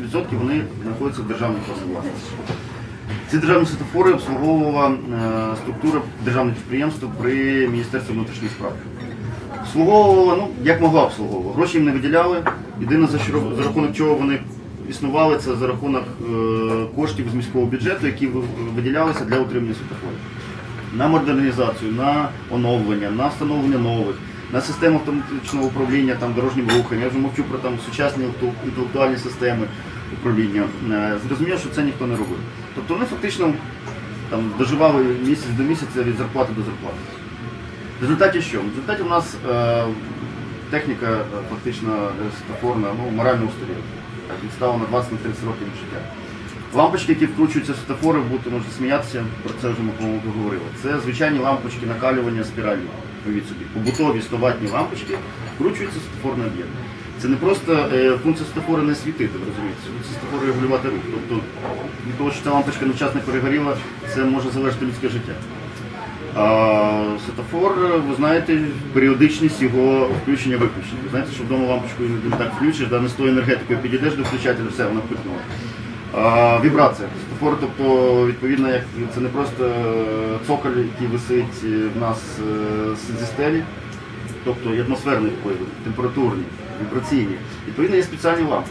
Відсотки вони знаходяться в державній власній власності. Ці державні світофори обслуговувала е, структура державних підприємств при Міністерстві внутрішніх справ. Обслуговувала, ну, як могла обслуговувала. Гроші їм не виділяли. Єдине, за, що, за рахунок чого вони існували, це за рахунок е, коштів з міського бюджету, які виділялися для утримання світофорів. На модернізацію, на оновлення, на встановлення нових, на систему автоматичного управління там, дорожнім рухом. Я вже мовчу про там, сучасні інтелектуальні системи управління. Е, Зрозуміло, що це ніхто не робив. Тобто вони фактично там, доживали місяць до місяця від зарплати до зарплати. В результаті що? В результаті у нас е, техніка е, фактично е, світофорна, ну, морально устаріла. Так, відстала на 20-30 років життя. Лампочки, які вкручуються в світофори, будете можете сміятися, про це вже ми по-моєму говорили. Це звичайні лампочки накалювання спіральні. Уявіть собі. Побутові 100-ваттні лампочки вкручуються світофорний об'єкт. Це не просто е, функція світофора не світити, ви розумієте, функція світофора регулювати рух. Тобто від того, що ця лампочка невчасно перегоріла, це може залежати людське життя. А світофор, ви знаєте, періодичність його включення-виключення. Ви знаєте, що вдома лампочку не так включиш, да не з тою енергетикою підійдеш до включателя, все, вона впихнула. Вібрація. Світофор, тобто, відповідно, як це не просто е, цоколь, який висить е, в нас е, зі стелі, тобто і атмосферний вплив, температурні, вібраційні. Відповідно, є спеціальні лампи.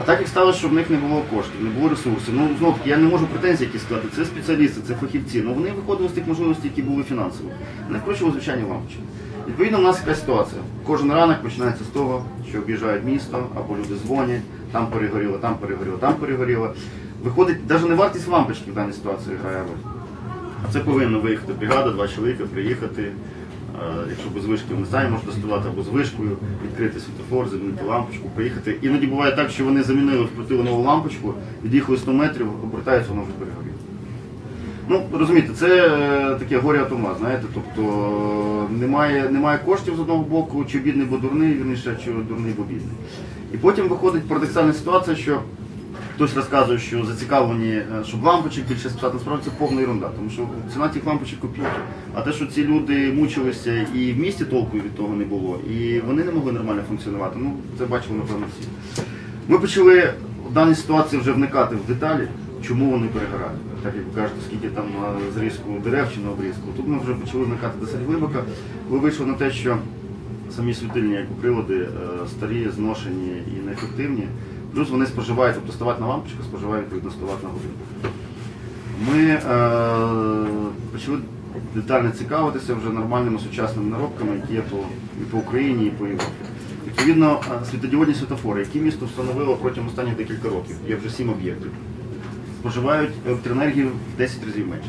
А так як сталося, що в них не було коштів, не було ресурсів. Ну, знову таки, я не можу претензій які сказати. Це спеціалісти, це фахівці. Ну вони виходили з тих можливостей, які були фінансово. Вони вкручували звичайні лампочки. Відповідно, у нас яка ситуація. Кожен ранок починається з того, що об'їжджають місто, або люди дзвонять, там перегоріло, там перегоріло, там перегоріло. Виходить, навіть не вартість лампочки в даній ситуації грає роль. Це повинна виїхати бригада, два чоловіка, приїхати. е, Якщо без вишки вони самі можуть доставати або з вишкою, відкрити світофор, замінити лампочку, приїхати. Іноді буває так, що вони замінили, вкрутили нову лампочку, від'їхали 100 метрів, обертаються, воно вже перегоріло. Ну, розумієте, це е, таке горе от ума, знаєте, тобто е, немає, немає коштів з одного боку, чи бідний, бо дурний, вірніше, чи дурний, бо бідний. І потім виходить парадоксальна ситуація, що хтось розказує, що зацікавлені, е, щоб лампочок більше списати, насправді це повна ерунда, тому що ціна цих лампочок копійки. А те, що ці люди мучилися і в місті толку від того не було, і вони не могли нормально функціонувати, ну це бачили, напевно, всі. Ми почали в даній ситуації вже вникати в деталі, чому вони перегорають. Так як ви кажете, скільки там на зрізку дерев чи на обрізку. Тут ми вже почали вникати досить глибоко. Ви вийшли на те, що самі світильні як прилади е, старі, зношені і неефективні. Плюс вони споживають, тобто 100 на лампочка споживає відповідно 100 на годину. Ми е, почали детально цікавитися вже нормальними сучасними наробками, які є по, і по Україні, і по Європі. Відповідно, е, світодіодні світофори, які місто встановило протягом останніх декілька років, є вже сім об'єктів, споживають електроенергію в 10 разів менше.